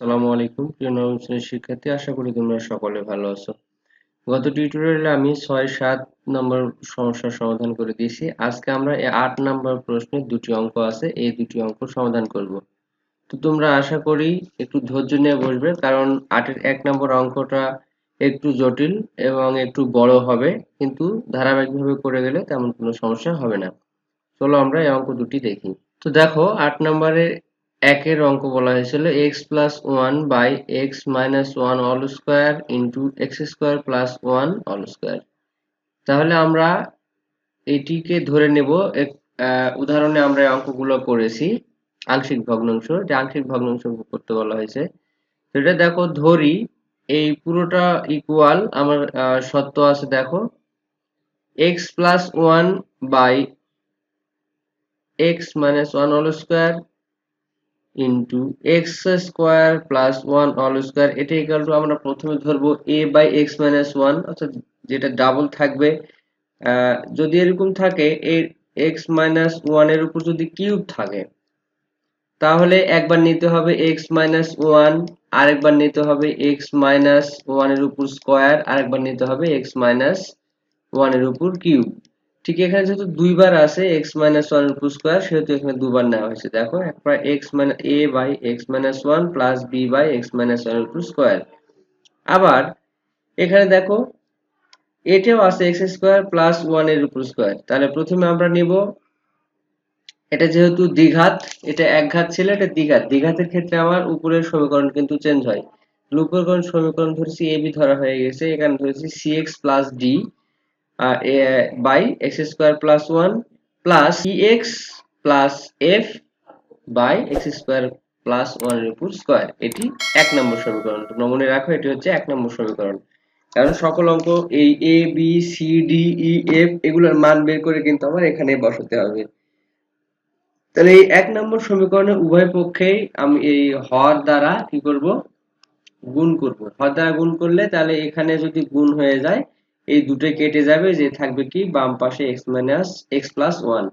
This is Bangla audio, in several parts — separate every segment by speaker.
Speaker 1: সালামু আলাইকুম, প্রিয় নবম শ্রেণির শিক্ষার্থী। আশা করি তোমরা সকলে ভালো আছো। গত টিউটোরিয়ালে আমি ছয় সাত নম্বর সমস্যার সমাধান করে দিয়েছি। আজকে আমরা আট নম্বর প্রশ্নের দুটি অঙ্ক আছে, এই দুটি অঙ্ক সমাধান করব। তো তোমরা আশা করি একটু ধৈর্য নিয়ে বসবে, কারণ আটের এক নম্বর অঙ্কটা একটু জটিল এবং একটু বড় হবে, কিন্তু ধারাবাহিকভাবে করে গেলে তেমন কোনো সমস্যা হবে না। চলো আমরা এই অঙ্ক দুটি দেখি। তো দেখো, আট নম্বরে একের অঙ্ক বলা হয়েছিল x plus one by x minus one all square into x square plus one all square তাহলে আমরা এটিকে ধরে নেব উদাহরণে আমরা অঙ্কগুলো করেছি, আংশিক ভগ্নাংশ। যে আংশিক ভগ্নাংশ করতে বলা হয়েছে। সেটা দেখো, ধরি, এই পুরোটা ইকুয়াল আমার সত্য আছে, দেখো। X plus one by x minus one all square into x square plus one all square এটা ইকাল টু আমরা প্রথমে ধরবো a by x minus one অর্থাৎ যেটা ডাবল থাকবে যদি এরকম থাকে, এর এক্স মাইনাস ওয়ানের উপর যদি কিউব থাকে, তাহলে একবার নিতে হবে এক্স মাইনাস ওয়ান আরেকবার নিতে হবে এক্স মাইনাস ওয়ানের উপর স্কোয়ার আরেকবার নিতে হবে এক্স মাইনাস ওয়ানের উপর কিউব ঠিক এখানে যেহেতু দুইবার আছে এক্স মাইনাস ওয়ান উপর স্কোয়ার সেহেতু এখানে দুবার নেওয়া হয়েছে। দেখো, একবার x minus a by x minus one plus b by x minus উপর স্কোয়ার আবার এখানে দেখো, এটাও আছে এক্স স্কোয়ার প্লাস ওয়ানের উপর স্কোয়ার তাহলে প্রথমে আমরা নিব, এটা যেহেতু দ্বিঘাত, এটা এক ঘাত ছিল, এটা দ্বিঘাত। দ্বিঘাতের ক্ষেত্রে আমার উপরের সমীকরণ কিন্তু চেঞ্জ হয়। উপরের সমীকরণ ধরেছি এ বি ধরা হয়ে গেছে, এখানে ধরেছি c x plus d by x square plus one plus x plus f by x square plus ওয়ানের উপর স্কোয়ার এটি এক নম্বর সমীকরণ। মনে রাখো, এটি হচ্ছে এক নম্বর সমীকরণ। কারণ সকল অঙ্ক এই a b c d e f এগুলোর মান বের করে কিন্তু আমার এখানে বসাতে হবে। তাহলে এই এক নম্বর সমীকরণে উভয় পক্ষেই আমি এই হর দ্বারা কি করব? গুণ করব। হর দ্বারা গুণ করলে তাহলে এখানে যদি গুণ হয়ে যায় এই দুটো কেটে যাবে যে থাকবে কি বাম পাশে x minus x plus one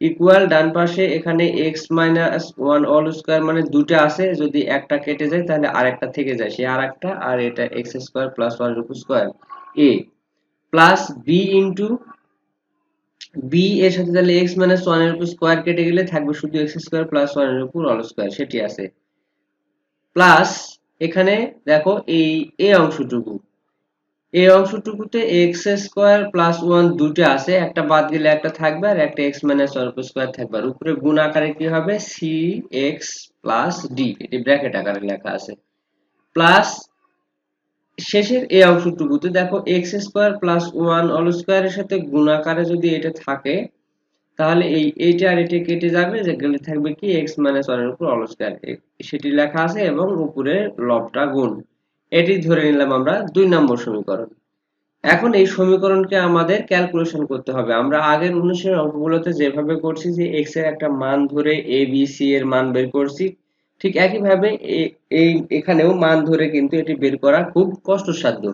Speaker 1: equal ডান পাশে এখানে x minus one all square মানে দুটো আছে, যদি একটা কেটে যায় তাহলে আরেকটা থেকে যায় সে আরেকটা আর এটা এক্স স্কোয়ার প্লাস ওয়ান উপর square a plus b into b এর সাথে তাহলে এক্স মাইনাস ওয়ানের উপর স্কোয়ার কেটে গেলে থাকবে শুধু এক্স স্কোয়ার প্লাস ওয়ানের উপর অল স্কোয়ার সেটি আছে। প্লাস এখানে দেখো এই এ অংশটুকু এই অংশটুকুতে এক্স স্কোয়ার প্লাস ওয়ান দুটো আছে, একটা বাদ গেলে একটা থাকবে আর একটা এক্স মাইনাস ওয়ান স্কোয়ার থাকবে আর উপরে গুণ আকারে কি হবে? সি এক্স প্লাস ডি এটি ব্র্যাকেট আকারে লেখা আছে। প্লাস শেষের এই অংশটুকুতে দেখো x square plus one all স্কোয়ারের সাথে গুণ আকারে যদি এটা থাকে, তাহলে এই এইটা আর এটা কেটে যাবে, যে গেলে থাকবে কি? এক্স মাইনাস ওয়ানের উপর অল স্কোয়ার সেটি লেখা আছে এবং উপরে লবটা গুণ। এটি ধরে নিলাম আমরা দুই নম্বর সমীকরণ। এখন এই সমীকরণকে আমাদের ক্যালকুলেশন করতে হবে। আমরা আগের অনুশীলন অঙ্কগুলোতে যেভাবে করছি যে এক্সের একটা মান ধরে এ বি সি এর মান বের করছি, ঠিক একইভাবে এই এখানেও মান ধরে কিন্তু এটি বের করা খুব কষ্টসাধ্য।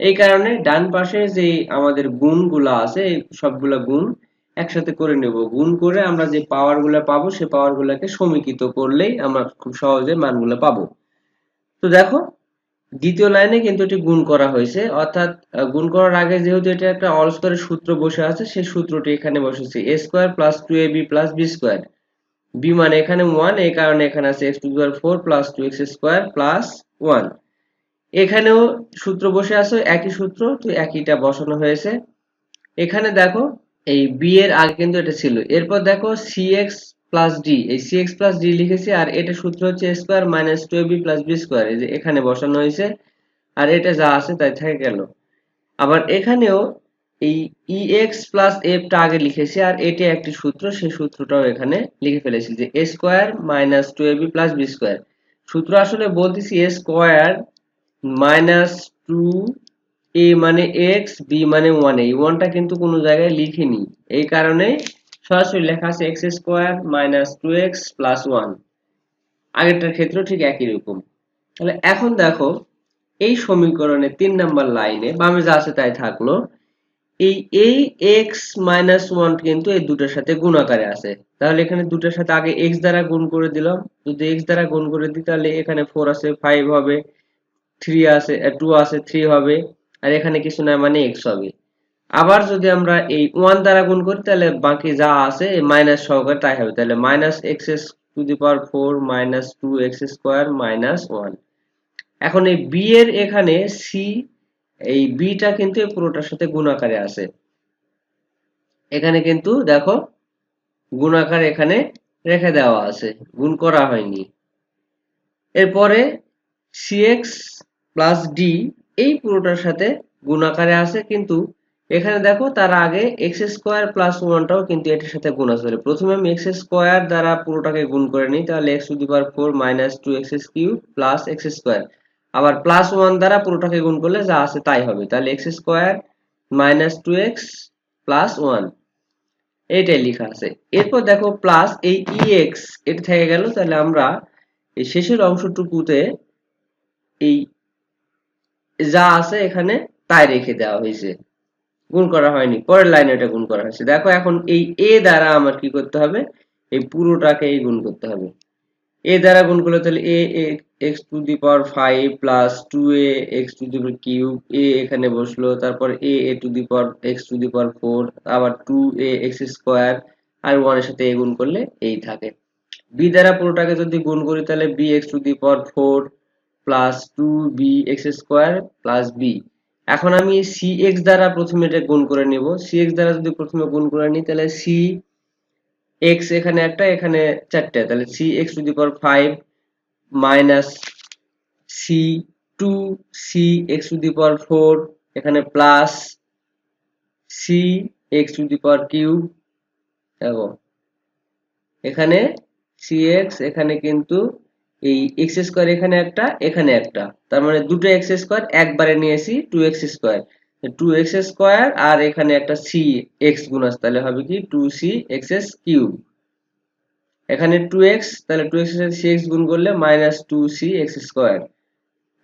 Speaker 1: এই কারণে ডান পাশে যে আমাদের গুণগুলো আছে সবগুলো গুণ একসাথে করে নেব। গুণ করে আমরা যে পাওয়ারগুলো পাবো সেই পাওয়ারগুলোকে সমীকৃত করলেই আমরা খুব সহজে মানগুলো পাবো। তো দেখো দ্বিতীয় লাইনে কিন্তু এটি গুণ করা হয়েছে। অর্থাৎ গুণ করার আগে যেহেতু এটা একটা অল স্কোয়ারের সূত্র বসে আছে, সেই সূত্রটি এখানে বসেছে। A square plus two a b plus b square. B মানে এখানে ওয়ান, এই কারণে এখানে আছে x to the four plus two x square plus one. এখানেও সূত্র বসে আছে, একই সূত্র, তো একইটা বসানো হয়েছে। এখানে দেখো, এই বি এর আগে কিন্তু এটা ছিল। এরপর দেখো, সি এক্স প্লাস ডি এই সি এক্স প্লাস ডি লিখেছি, আর এটা সূত্র হচ্ছে square minus two b plus b square এই যে এখানে বসানো হয়েছে, আর এটা যা আছে তাই থেকে গেল। আবার এখানেও এই ই এক্স প্লাস এফটা আগে লিখেছি, আর এটা একটি সূত্র, সেই সূত্রটাও এখানে লিখে ফেলেছি যে a square minus two b plus b square সূত্র আসলে বলতেছি a square minus two a মানে এক্স বি মানে ওয়ান এই ওয়ানটা কিন্তু কোনো জায়গায় লিখিনি। এই কারণে সরাসরি লেখা আছে x square minus two x plus one আগেরটার ক্ষেত্রে ঠিক একই রকম। তাহলে এখন দেখো, এই সমীকরণে তিন নাম্বার লাইনে বামে যা আছে তাই থাকল, এই এই এক্স মাইনাস ওয়ান কিন্তু এই দুটোর সাথে গুণ আকারে আছে। তাহলে এখানে দুটোর সাথে আগে এক্স দ্বারা গুণ করে দিলাম। যদি এক্স দ্বারা গুণ করে দিই, তাহলে এখানে ফোর আছে ফাইভ হবে থ্রি আছে টু আছে থ্রি হবে। আর এখানে কিছু না মানে এক্স হবে। আবার যদি আমরা এই ওয়ান দ্বারা গুণ করি, তাহলে বাকি যা আছে মাইনাস সহকারে তাই হবে। তাহলে minus x s to the power four minus two x square minus one এখন এই বি এর এখানে সি এই বিটা কিন্তু পুরোটার সাথে গুণ আকারে আছে। এখানে কিন্তু দেখো গুণ আকার এখানে রেখে দেওয়া আছে, গুণ করা হয়নি। এরপরে সিএক্স প্লাস ডি এই পুরোটার সাথে গুণ আকারে আছে, কিন্তু এখানে দেখো তার আগে এক্স স্কোয়ার প্লাস ওয়ানটাও কিন্তু এটার সাথে গুণ আছে। প্রথমে আমি এক্স স্কোয়ার দ্বারা পুরোটাকে গুণ করে নিই, তাহলে x to the power four minus two x s q plus x square আবার প্লাস ওয়ান দ্বারা পুরোটাকে গুণ করলে যা আছে তাই হবে। তাহলে x square minus two x plus one এইটাই লেখা আছে। এরপর দেখো প্লাস এই ই এক্স এটা থেকে গেল, তাহলে আমরা এই শেষের অংশটুকুতে এই যা আছে এখানে তাই রেখে দেওয়া হয়েছে। গুণ করা হয়নি, পরের লাইনে এটা গুণ করা হয়েছে। দেখো এখন এই এ দ্বারা আমার কি করতে হবে? এই পুরোটাকে এই গুণ করতে হবে। এ দ্বারা গুণ করলে তাহলে a x to the power five plus two a x to the power cube a এখানে বসল, তারপর a a to the power x to the power four আবার টু এ এক্স স্কোয়ার আর ওয়ানের সাথে এ গুণ করলে এই থাকে। বি দ্বারা পুরোটাকে যদি গুণ করি তাহলে b x to the power four plus two b x square plus b এখন আমি সি এক্স দ্বারা প্রথমে এটা গুণ করে নিব। সি এক্স দ্বারা যদি প্রথমে গুণ করে নিই, তাহলে সি এক্স এখানে একটা, এখানে চারটে। তাহলে c x to the power five minus c two c x to the power four এখানে plus c x to the power cube এখানে সি এক্স এখানে কিন্তু এই এক্স স্কোয়ার এখানে একটা এখানে একটা। তার মানে দুটো এক্স স্কোয়ার একবারে নিয়েছি two x square two x square আর এখানে একটা সি এক্স গুণ আছে, তাহলে হবে কি two c x s cube এখানে টু এক্স তাহলে টু এক্স সি এক্স গুণ করলে minus two c x square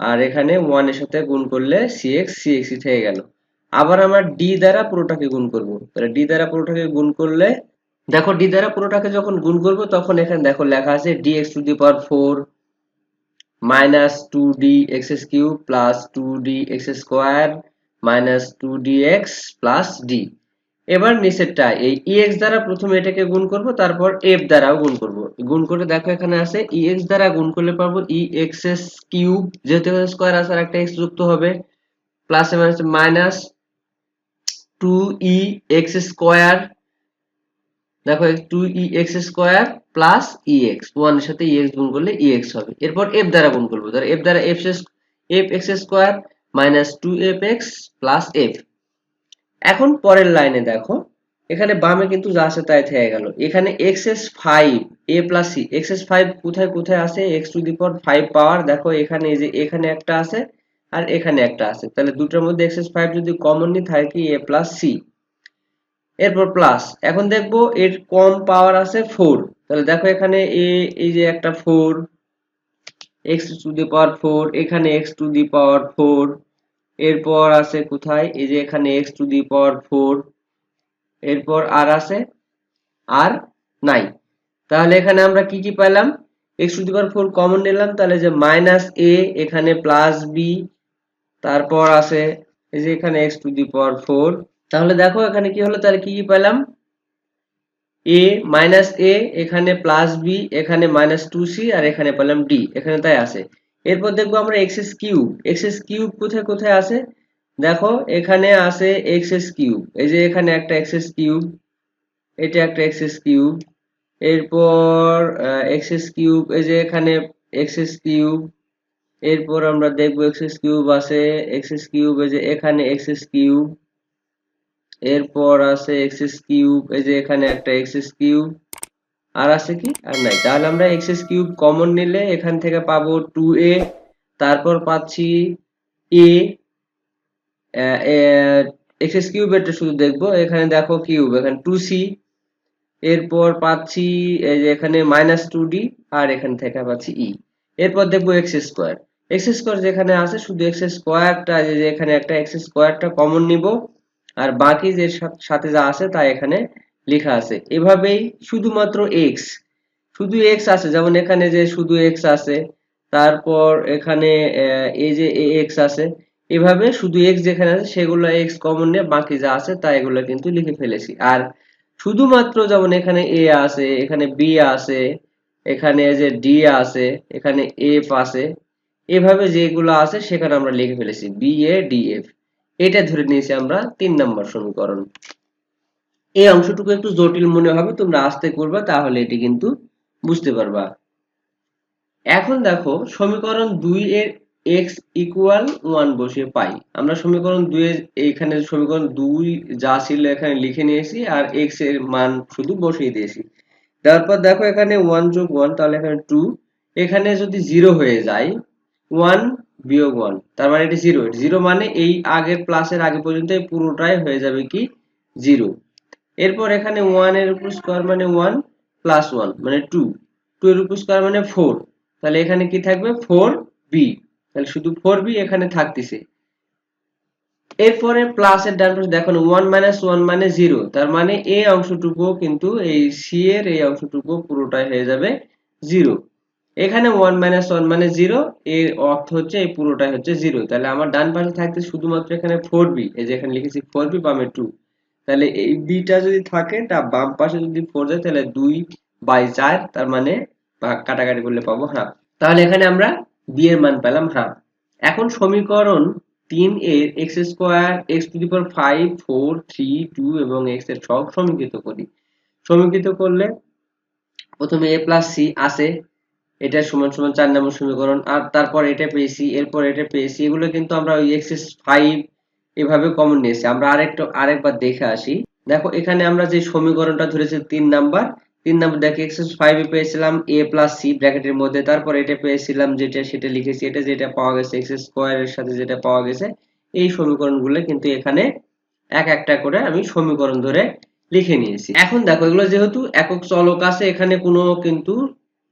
Speaker 1: আর এখানে ওয়ানের সাথে গুণ করলে সি এক্স সি এক্স থেকে গেল। আবার আমরা ডি দ্বারা পুরোটাকে গুণ করব। তাহলে ডি দ্বারা পুরোটাকে গুণ করলে দেখো ডি দ্বারা পুরোটাকে যখন গুণ করব, তখন এখানে দেখো লেখা আছে d x to the power four minus two d x cube plus two d x square minus two d x plus d এবার নিচেরটা, এই ex দ্বারা প্রথমে এটাকে গুণ করব, তারপর f দ্বারাও গুণ করব। গুণ করে দেখো এখানে আছে ex দ্বারা গুণ করলে পাবো exs কিউব যেহেতু স্কোয়ার আছে আর একটা x যুক্ত হবে plus minus two e x square দেখো two e x square plus e x ওয়ানের সাথে এক্স গুণ করলে ই এক্স হবে। এরপর এফ দ্বারা গুণ করব। ধর এফ দ্বারা f f x square minus two f x plus f এখন পরের লাইনে দেখো, এখানে বামে কিন্তু যা আছে তাই থেকে গেল। এখানে x s five a plus c x s five কোথায় কোথায় আছে? X to the power five power দেখো এখানে এই যে এখানে একটা আছে আর এখানে একটা আছে। তাহলে দুটোর মধ্যে এক্স এস ফাইভ যদি কমনলি থাকে কি এ প্লাস সি এরপর প্লাস এখন দেখব এর কম পাওয়ার আছে ফোর তাহলে দেখো এখানে এ, এই যে একটা four x to the power four এখানে x to the power four এরপর আছে কোথায়? এই যে এখানে x to the power four এরপর আর আছে আর নাই। তাহলে এখানে আমরা কি কি পেলাম? X to the power four common নিলাম, তাহলে যে মাইনাস এ এখানে প্লাস বি তারপর আছে এই যে এখানে x to the power four তাহলে দেখো এখানে কি হলো তাহলে কি কি পেলাম এ মাইনাস এ এখানে প্লাস বি এখানে মাইনাস টু সি আর এখানে পেলাম ডি এখানে তাই আছে এরপর দেখব আমরা x s cube x s cube কোথায় কোথায় আছে দেখো এখানে আছে এক্স এস কিউব এই যে এখানে একটা এক্স এস কিউব এটা একটা এক্স এস কিউব এরপর এক্স এস কিউব এই যে এখানে এক্স এস কিউব এরপর আমরা দেখব এক্স এস কিউব আছে এক্স এস কিউব এই যে এখানে এক্স এস কিউব এরপর আছে এক্স কিউব এই যে এখানে একটা এক্স কিউব আর আছে কি? আর নাই। তাহলে আমরা এক্স কিউব কমন নিলে এখান থেকে পাবো টু এ তারপর পাচ্ছি এ এক্স কিউব এটা শুধু দেখব। এখানে দেখো কিউব এখানে টু সি এরপর পাচ্ছি এই যে এখানে মাইনাস টু ডি আর এখান থেকে পাচ্ছি ই এরপর দেখব এক্স স্কোয়ার এক্স স্কোয়ার যেখানে আছে, শুধু এক্স স্কোয়ারটা যে এখানে একটা এক্স স্কোয়ারটা কমন নিব। আর বাকি যে সাথে যা আছে তা এখানে লেখা আছে। এভাবেই শুধুমাত্র এক্স শুধু এক্স আছে। যেমন এখানে যে শুধু এক্স আছে, তারপর এখানে এই যে এক্স আছে, এভাবে শুধু এক্স যেখানে আছে, সেগুলো এক্স কমন নিয়ে বাকি যা আছে তা এগুলো কিন্তু লিখে ফেলেছি। আর শুধুমাত্র যেমন এখানে এ আছে, এখানে বি আছে, এখানে যে ডি আছে, এখানে এফ আছে, এভাবে যেগুলো আছে সেখানে আমরা লিখে ফেলেছি। বি এ ডি এফ এটা ধরে নিয়েছি আমরা তিন নম্বর সমীকরণ। এই অংশটুকু একটু জটিল মনে হবে, তোমরা আস্তে করবে তাহলে এটি কিন্তু বুঝতে পারবা। এখন দেখো, সমীকরণ দুই এর এক্স ইকুয়াল ওয়ান বসিয়ে পাই। আমরা সমীকরণ দুই এখানে সমীকরণ দুই যা ছিল এখানে লিখে নিয়েছি আর এক্সের মান শুধু বসিয়ে দিয়েছি। তারপর দেখো এখানে ওয়ান যোগ ওয়ান তাহলে এখানে টু এখানে যদি জিরো হয়ে যায় ওয়ান বিয়োগ ওয়ান তার মানে এটি জিরো জিরো মানে এই আগের প্লাসের আগে পর্যন্ত এই পুরোটাই হয়ে যাবে কি? জিরো এরপর এখানে ওয়ানের উপর স্কোয়ার মানে ওয়ান প্লাস ওয়ান মানে টু টু এর উপর স্কোয়ার মানে ফোর তাহলে এখানে কি থাকবে? ফোর বি তাহলে শুধু ফোর বি এখানে থাকতেছে। এরপরে প্লাস এর ডান পাশে দেখুন ওয়ান মাইনাস ওয়ান মানে জিরো তার মানে এই অংশটুকু কিন্তু এই সি এর এই অংশটুকু পুরোটাই হয়ে যাবে জিরো এখানে ওয়ান মাইনাস ওয়ান মানে জিরো এর অর্থ হচ্ছে এই পুরোটাই হচ্ছে জিরো তাহলে আমার ডান পাশে থাকতে শুধুমাত্র এখানে ফোর বি এই যে এখানে লিখেছি ফোর বি বামে টু তাহলে এই বিটা যদি থাকে, তা বাম পাশে যদি ফোর যায়, তাহলে দুই বাই চার, তার মানে কাটাকাটি করলে পাবো হাফ তাহলে এখানে আমরা বি এর মান পেলাম হাফ এখন সমীকরণ তিন এর x square x to the power five four three two এবং এক্সের সব সমীকৃত করি। সমীকৃত করলে প্রথমে এ প্লাস সি আছে এটা সমান সমান চার নম্বর সমীকরণ। আর তারপর এটা পেয়েছি, এরপর এটা পেয়েছি, এগুলো কিন্তু আমরা ওই এক্স ফাইভ এভাবে কমন নিয়েছি। আমরা আরেকটা, আরেকবার দেখে আসি। দেখো, এখানে আমরা যে সমীকরণটা ধরেছি তিন নাম্বার তিন নাম্বার দেখো এক্স ফাইভ পেয়েছিলাম এ প্লাস সি ব্র্যাকেটের মধ্যে, তারপর এটা পেয়েছিলাম যেটা, সেটা লিখেছি, এটা যেটা পাওয়া গেছে এক্স স্কোয়ারের সাথে যেটা পাওয়া গেছে, এই সমীকরণগুলো কিন্তু এখানে এক একটা করে আমি সমীকরণ ধরে লিখে নিয়েছি। এখন দেখো, এগুলো যেহেতু একক চলক আছে, এখানে কোনো কিন্তু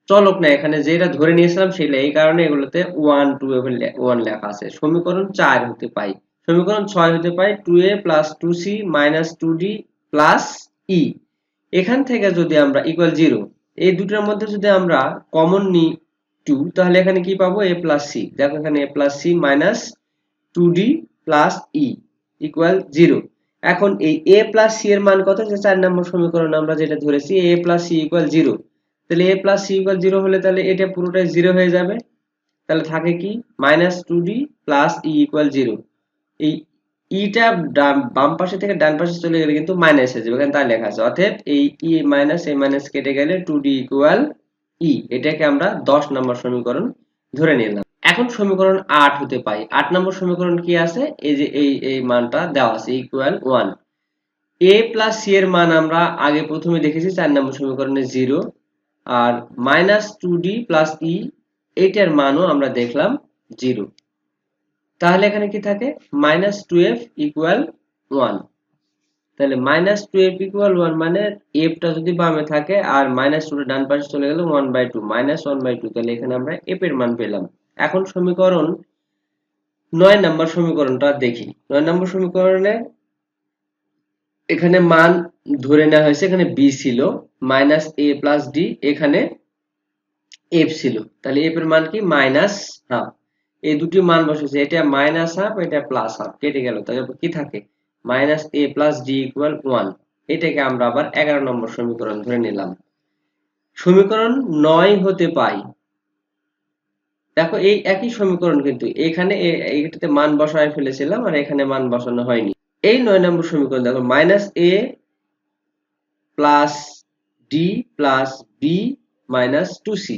Speaker 1: চলক না, এখানে যেটা ধরে নিয়েছিলাম সেটা এই কারণে এগুলোতে ওয়ান টু ওয়ান লেখা আছে। সমীকরণ চার হতে পাই। সমীকরণ ছয় হতে পাই two a plus two c minus two d plus e এখান থেকে যদি আমরা ইকুয়াল জিরো এই দুটোর মধ্যে যদি আমরা কমন নিই টু তাহলে এখানে কি পাবো? এ প্লাস সি দেখো এখানে a plus c minus two d plus e equal zero এখন এই এ প্লাস সি এর মান কত? যে চার নম্বর সমীকরণ আমরা যেটা ধরেছি A plus C equal zero তাহলে A plus C equal zero হলে তাহলে এটা পুরোটাই জিরো হয়ে যাবে। তাহলে থাকে কি? Minus two D plus E equal zero এই ইটা বাম পাশে থেকে ডান পাশে চলে গেলে কিন্তু মাইনাস হয়ে যাবে। এখানে তাই লেখা আছে। অতএব এই ই মাইনাস এই মাইনাস কেটে গেলে টু ডি ইকুয়াল ই এটাকে আমরা দশ নম্বর সমীকরণ ধরে নিলাম। এখন সমীকরণ আট হতে পাই। আট নম্বর সমীকরণ কি আছে? এই যে এই এই মানটা দেওয়া আছে equal one A plus C এর মান আমরা আগে প্রথমে দেখেছি, চার নম্বর সমীকরণে জিরো আর minus two D plus E এইটার মানও আমরা দেখলাম জিরো তাহলে এখানে কি থাকে? মাইনাস টুয়েলভ ইকুয়াল ওয়ান তাহলে মাইনাস টুয়েলভ ইকুয়াল ওয়ান মানে এফটা যদি বামে থাকে আর মাইনাস টুটা ডান পাশে চলে গেলে one by two minus one by two তাহলে এখানে আমরা এফ এর মান পেলাম। এখন সমীকরণ, নয় নম্বর সমীকরণটা দেখি। নয় নম্বর সমীকরণে এখানে মান ধরে নেওয়া হয়েছে, এখানে বি ছিল মাইনাস এ প্লাস ডি এখানে এফ ছিল। তাহলে এফ এর মান কি? মাইনাস হাফ এই দুটি মান বসেছে, এটা মাইনাস হাফ এটা প্লাস হাফ কেটে গেল। তাহলে কি থাকে? Minus A plus D equal one এটাকে আমরা আবার এগারো নম্বর সমীকরণ ধরে নিলাম। সমীকরণ নয় হতে পাই। দেখো, এই একই সমীকরণ কিন্তু এখানে এইটাতে মান বসায় ফেলেছিলাম, আর এখানে মান বসানো হয়নি। এই নয় নম্বর সমীকরণ দেখো minus A plus D plus B minus two C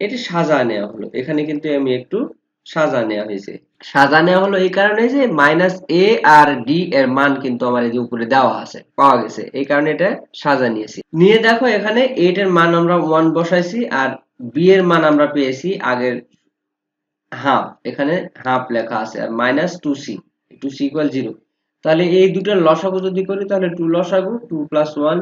Speaker 1: এটি সাজা নেওয়া হলো। এখানে কিন্তু আমি একটু সাজা নেওয়া হয়েছে। সাজা নেওয়া হলো এই কারণে যে মাইনাস এ আর ডি এর মান কিন্তু আমার এই যে উপরে দেওয়া আছে, পাওয়া গেছে। এই কারণে এটা সাজা নিয়েছি। নিয়ে দেখো এখানে এইট এর মান আমরা ওয়ান বসাইছি আর বি এর মান আমরা পেয়েছি আগের হাফ এখানে হাফ লেখা আছে আর minus two C two C equal zero তাহলে এই দুটোর লসাগু যদি করি, তাহলে টু লসাগু টু প্লাস ওয়ান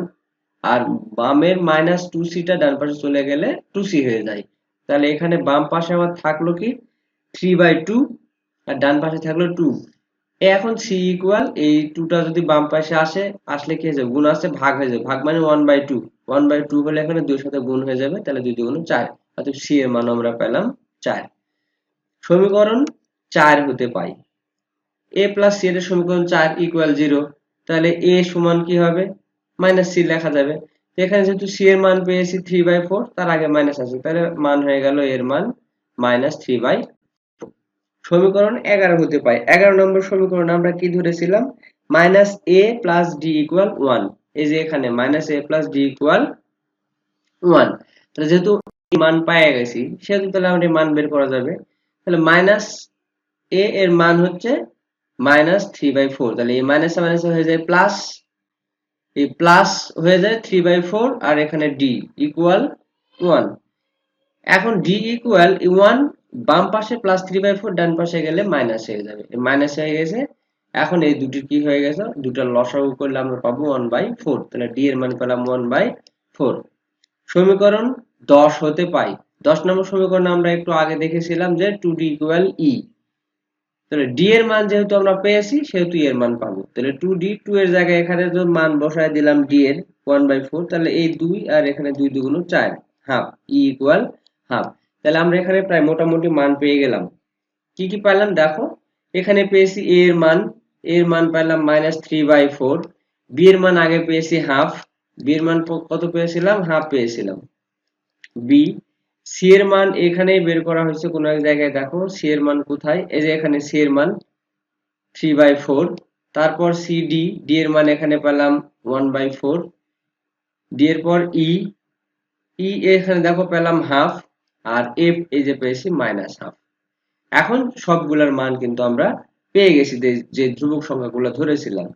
Speaker 1: আর বামের মাইনাস টু সিটা ডান পাশে চলে গেলে টু সি হয়ে যায়। তাহলে এখানে বাম পাশে আমার থাকল কি? থ্রি বাই টু আর ডান পাশে থাকল টু এখন সি ইকুয়াল এই টুটা যদি বাম পাশে আসে, আসলে কি হয়ে যাবে? গুণ আসছে, ভাগ হয়ে যাবে। ভাগ মানে one by two one by two হলে এখানে দুইয়ের সাথে গুণ হয়ে যাবে, তাহলে দুই দুগুণ চার। অর্থাৎ সি এর মান আমরা পেলাম চার। সমীকরণ চার হতে পাই। এ প্লাস সি এর সমীকরণ চার ইকুয়াল জিরো তাহলে এ সমান কি হবে? মাইনাস সি লেখা যাবে। এখানে যেহেতু সি এর মান পেয়েছি থ্রি বাই ফোর তার আগে মাইনাস আছে। তাহলে মান হয়ে গেল এর মান মাইনাস থ্রি বাই সমীকরণ এগারো হতে পারে। এগারো নম্বর সমীকরণ আমরা কি ধরেছিলাম? Minus A plus D equal one এই যে এখানে minus A plus D equal one তাহলে যেহেতু মান পায়ে গেছি, সেহেতু তাহলে আমাদের মান বের করা যাবে। তাহলে মাইনাস এ এর মান হচ্ছে মাইনাস থ্রি বাই ফোর তাহলে এই মাইনাস মাইনাস হয়ে যায় প্লাস এই প্লাস হয়ে যায় থ্রি বাই ফোর আর এখানে ডি ইকুয়াল ওয়ান এখন ডি ইকুয়াল ওয়ান বাম পাশে প্লাস থ্রি বাই ফোর ডান পাশে গেলে মাইনাস হয়ে যাবে। মাইনাস হয়ে গেছে। এখন এই দুটির কি হয়ে গেছে? দুটার লসাগু করলে আমরা পাবো ওয়ান বাই ফোর তাহলে ডি এর মান পেলাম ওয়ান বাই ফোর সমীকরণ দশ হতে পাই। দশ নম্বর সমীকরণ আমরা একটু আগে দেখেছিলাম যে টু ডি ইকুয়াল ই তাহলে ডি এর মান যেহেতু আমরা পেয়েছি, সেহেতু এর মান পাবো। তাহলে টু ডি টু এর জায়গায় এখানে যদি মান বসায় দিলাম ডি এর ওয়ান বাই ফোর তাহলে এই দুই আর এখানে দুই দুগুণ চার হাফ ই ইকুয়াল হাফ তাহলে আমরা এখানে প্রায় মোটামুটি মান পেয়ে গেলাম। কি কি পাইলাম দেখো, এখানে পেয়েছি এ এর মান এর মান পাইলাম minus three by four B এর মান আগে পেয়েছি হাফ বি এর মান কত পেয়েছিলাম? হাফ পেয়েছিলাম। বি সি এর মান এখানেই বের করা হয়েছে কোনো এক জায়গায়, দেখো সি এর মান কোথায়? এই যে এখানে সি এর মান থ্রি বাই ফোর তারপর সি ডি ডি এর মান এখানে পেলাম ওয়ান বাই ফোর ডি এর পর ই ই এখানে দেখো পেলাম হাফ আর এফ এই যে পেয়েছি মাইনাস হাফ এখন সবগুলোর মান কিন্তু আমরা পেয়ে গেছি যে ধ্রুবক সংখ্যাগুলো ধরেছিলাম।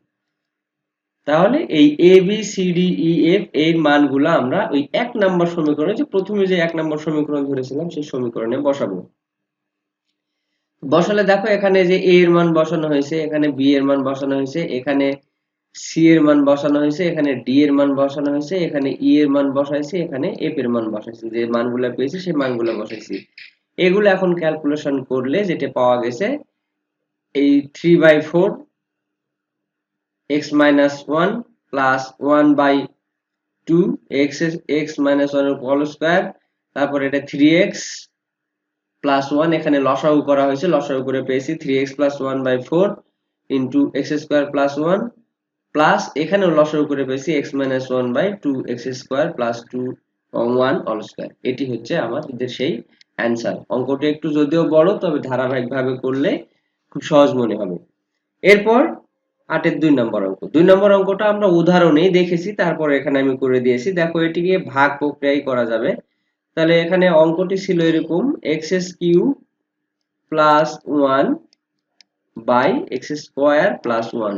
Speaker 1: তাহলে এই A B C D E F এর মানগুলো আমরা ওই এক নম্বর সমীকরণে যে প্রথমে যে এক নম্বর সমীকরণ ধরেছিলাম, সেই সমীকরণে বসাবো। বসালে দেখো এখানে যে এ এর মান বসানো হয়েছে, এখানে বি এর মান বসানো হয়েছে, এখানে সি এর মান বসানো হয়েছে, এখানে ডি এর মান বসানো হয়েছে, এখানে ই এর মান বসাইছি, এখানে এফ এর মান বসাইছি। যে মানগুলো পেয়েছি, সেই মানগুলো বসাইছি। এগুলো এখন ক্যালকুলেশন করলে যেটা পাওয়া গেছে, এই three by four X minus one plus one by two X X minus one whole square তারপর এটা থ্রি এক্স প্লাস ওয়ান এখানে লসাগু করা হয়েছে, লসাগু করে পেয়েছি three X plus one by four into X square plus one plus এখানেও লসাগু করে পেয়েছি X minus one by two X square plus two one all square এটি হচ্ছে আমাদের সেই অ্যান্সার অঙ্কটি একটু যদিও বড়, তবে ধারাবাহিকভাবে করলে খুব সহজ মনে হবে। এরপর আটের দুই নম্বর অঙ্ক। দুই নম্বর অঙ্কটা আমরা উদাহরণেই দেখেছি, তারপর এখানে আমি করে দিয়েছি। দেখো এটিকে ভাগ প্রক্রিয়ায় করা যাবে। তাহলে এখানে অঙ্কটি ছিল এরকম X S Q plus one by X square plus one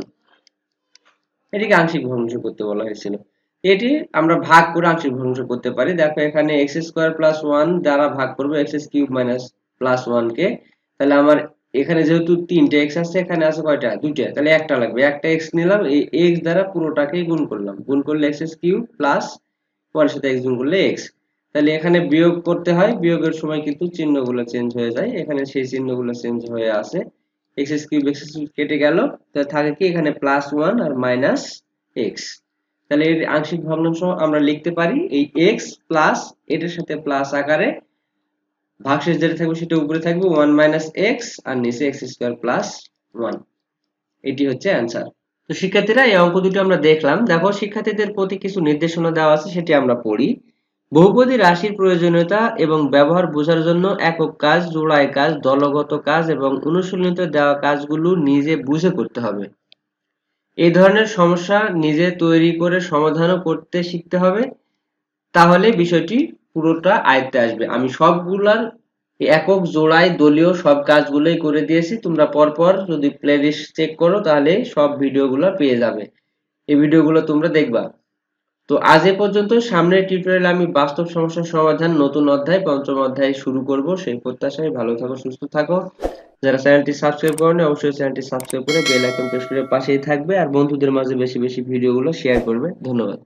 Speaker 1: এটিকে আংশিক ভগ্নাংশ করতে বলা হয়েছিল। এটি আমরা ভাগ করে আংশিক ভগ্নাংশ করতে পারি। দেখো, এখানে এক্স স্কোয়ার প্লাস ওয়ান দ্বারা ভাগ করব X cube minus plus one কে। তাহলে আমার এখানে যেহেতু তিনটে এক্স আছে, এখানে আছে কয়টা? দুইটা। তাহলে একটা লাগবে। একটা এক্স নিলাম, এই এক্স দ্বারা পুরোটাকেই গুণ করলাম। গুণ করলে এক্স কিউ প্লাস পরের সাথে এক্স গুণ করলে এক্স তাহলে এখানে বিয়োগ করতে হয়। বিয়োগের সময় কিন্তু চিহ্নগুলো চেঞ্জ হয়ে যায়। এখানে সেই চিহ্নগুলো চেঞ্জ হয়ে আসে এক্স কিউব এক্স কেটে গেল। তাহলে থাকে কি? এখানে প্লাস ওয়ান আর মাইনাস এক্স তাহলে এর আংশিক ভগ্নাংশ আমরা লিখতে পারি। এই এক্স প্লাস এটার সাথে প্লাস আকারে ভাগশেষ যেটা থাকবে সেটা উপরে থাকবে ওয়ান মাইনাস এক্স আর নিচে এক্স স্কোয়ার প্লাস ওয়ান এটি হচ্ছে অ্যান্সার তো শিক্ষার্থীরা এই অঙ্ক দুটো আমরা দেখলাম। দেখো, শিক্ষার্থীদের প্রতি কিছু নির্দেশনা দেওয়া আছে, সেটি আমরা পড়ি। বহুপদী রাশির প্রয়োজনীয়তা এবং ব্যবহার বোঝার জন্য একক কাজ, জোড়ায় কাজ, দলগত কাজ এবং অনুশীলনিত দেওয়া কাজগুলো নিজে বুঝে করতে হবে। এই ধরনের সমস্যা নিজে তৈরি করে সমাধানও করতে শিখতে হবে। তাহলে বিষয়টি পুরোটা আয়ত্তে আসবে। আমি সবগুলার একক জোড়ায় দলীয় সব কাজগুলোই করে দিয়েছি। তোমরা পরপর যদি প্লেলিস্ট চেক করো, তাহলে সব ভিডিওগুলো পেয়ে যাবে। এই ভিডিওগুলো তোমরা দেখবা। তো আজ এ পর্যন্ত সামনের টিউটোরিয়ালে আমি বাস্তব সমস্যার সমাধান নতুন অধ্যায়, পঞ্চম অধ্যায় শুরু করব। সেই প্রত্যাশায় ভালো থাকো, সুস্থ থাকো। যারা চ্যানেলটি সাবস্ক্রাইব করেন, অবশ্যই চ্যানেলটি সাবস্ক্রাইব করে বেল আইকন প্রেস করে পাশেই থাকবে। আর বন্ধুদের মাঝে বেশি বেশি ভিডিওগুলো শেয়ার করবে। ধন্যবাদ।